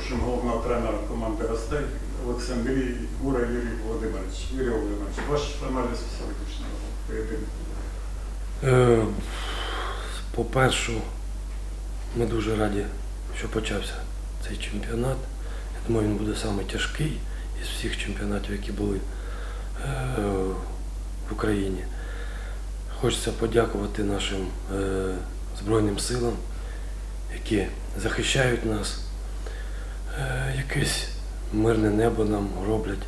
запрошуємо головного тренера команди гостей Олександрії Гура Юрій Володимирович. Юрій Володимирович, ваш аналіз сьогоднішнього поєдинку. По-перше, ми дуже раді, що почався цей чемпіонат. Я думаю, він буде самий тяжкий із всіх чемпіонатів, які були е, в Україні. Хочеться подякувати нашим е, Збройним силам, які захищають нас, якесь мирне небо нам роблять.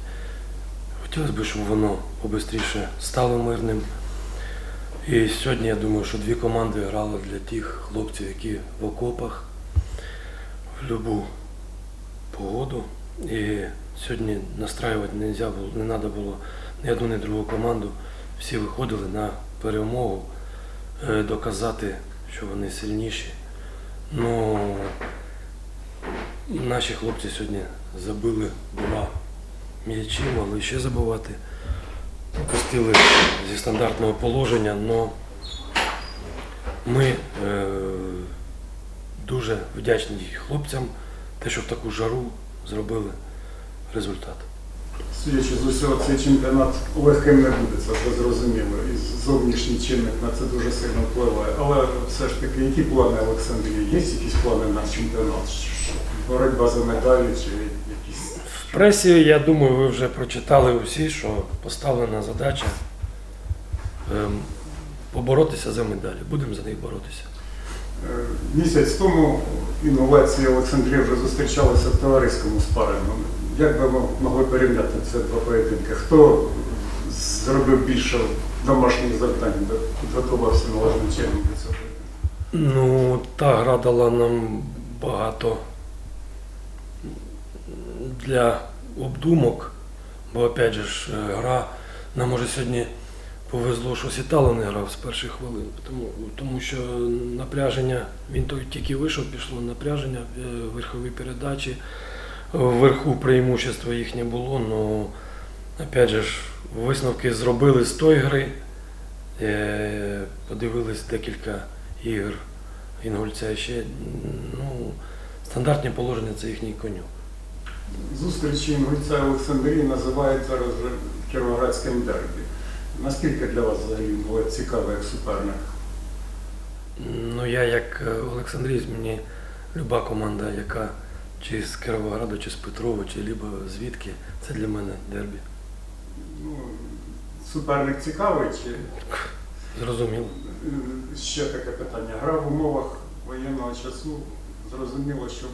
Хотілося б, щоб воно побистріше стало мирним. І сьогодні я думаю, що дві команди грали для тих хлопців, які в окопах в будь-яку погоду. І сьогодні настраювати не можна було, не треба було ні одну, ні другу команду. Всі виходили на перемогу, е, доказати, що вони сильніші. Ну, наші хлопці сьогодні забили два м'ячі, могли ще забувати пустили зі стандартного положення, але ми е, дуже вдячні хлопцям, те, що в таку жару зробили результат. Судячи з усього, цей чемпіонат легким не буде, це вже зрозуміло. І зовнішній чинник на це дуже сильно впливає. Але все ж таки, які плани Олександрії? Є якісь плани на чемпіонат? Боротьба за медалі чи якісь В пресі, я думаю, ви вже прочитали усі, що поставлена задача ем, поборотися за медалі. Будемо за них боротися. Е, Місяць тому інновації Олександрії вже зустрічалися в товариському спарингу. Як би ми могли порівняти ці два поєдинки? Хто зробив більше домашніх завдань, підготувався належним чином до цього? Ну, та гра дала нам багато для обдумок, бо опять же ж е, гра нам може сьогодні повезло, що Сітало не грав з перших хвилин, тому, тому що напряження, він тільки вийшов, пішло напряження, е, верхові передачі, вверху преимущества їх не було, але опять же ж висновки зробили з тої гри, е, подивились декілька ігор Інгульця ще. Ну, стандартні положення це їхній конюк. Зустрічі Інгульця і Олександрії називають зараз вже кіровоградським дербі. Наскільки для вас взагалі було цікаво як суперник? Ну, я як е, Олександрійсь, мені люба команда, яка чи з Кіровограду, чи з Петрова, чи либо звідки, це для мене дербі. Ну, суперник цікавий чи Зрозуміло. Ще таке питання. Гра в умовах воєнного часу. Зрозуміло, що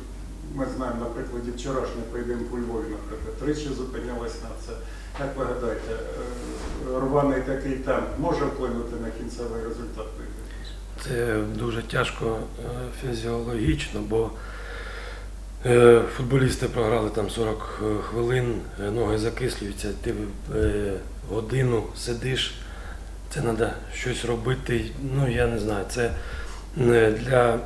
ми знаємо на прикладі вчорашнього поєдинку у Львові, наприклад, тричі зупинялись на це. Як ви гадаєте, е, рваний такий темп може вплинути на кінцевий результат? Це дуже тяжко е, фізіологічно, бо футболісти програли там 40 хвилин, е, ноги закислюються, ти е, годину сидиш, це треба щось робити. Ну я не знаю, це для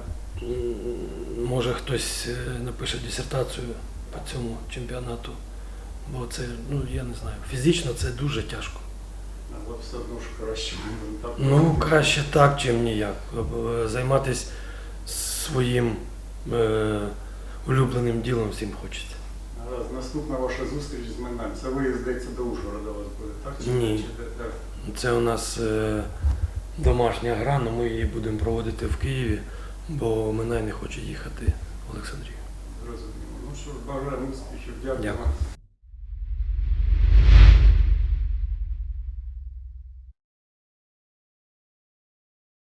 може хтось е, напише дисертацію по цьому чемпіонату, бо це, ну я не знаю, фізично це дуже тяжко. Але все одно ж краще? Ну, краще так, чим ніяк. Е, Займатися своїм е, улюбленим ділом всім хочеться. Гаразд. Наступна ваша зустріч з Минаєм. Це ви, здається, до Ужгорода у вас буде, так? Чи- Ні. чи де- де? Це у нас е, домашня гра, але ми її будемо проводити в Києві, бо Минай не хоче їхати в Олександрію. Зрозуміло. Ну що ж, бажаємо успіхів. Дякую. Дякую.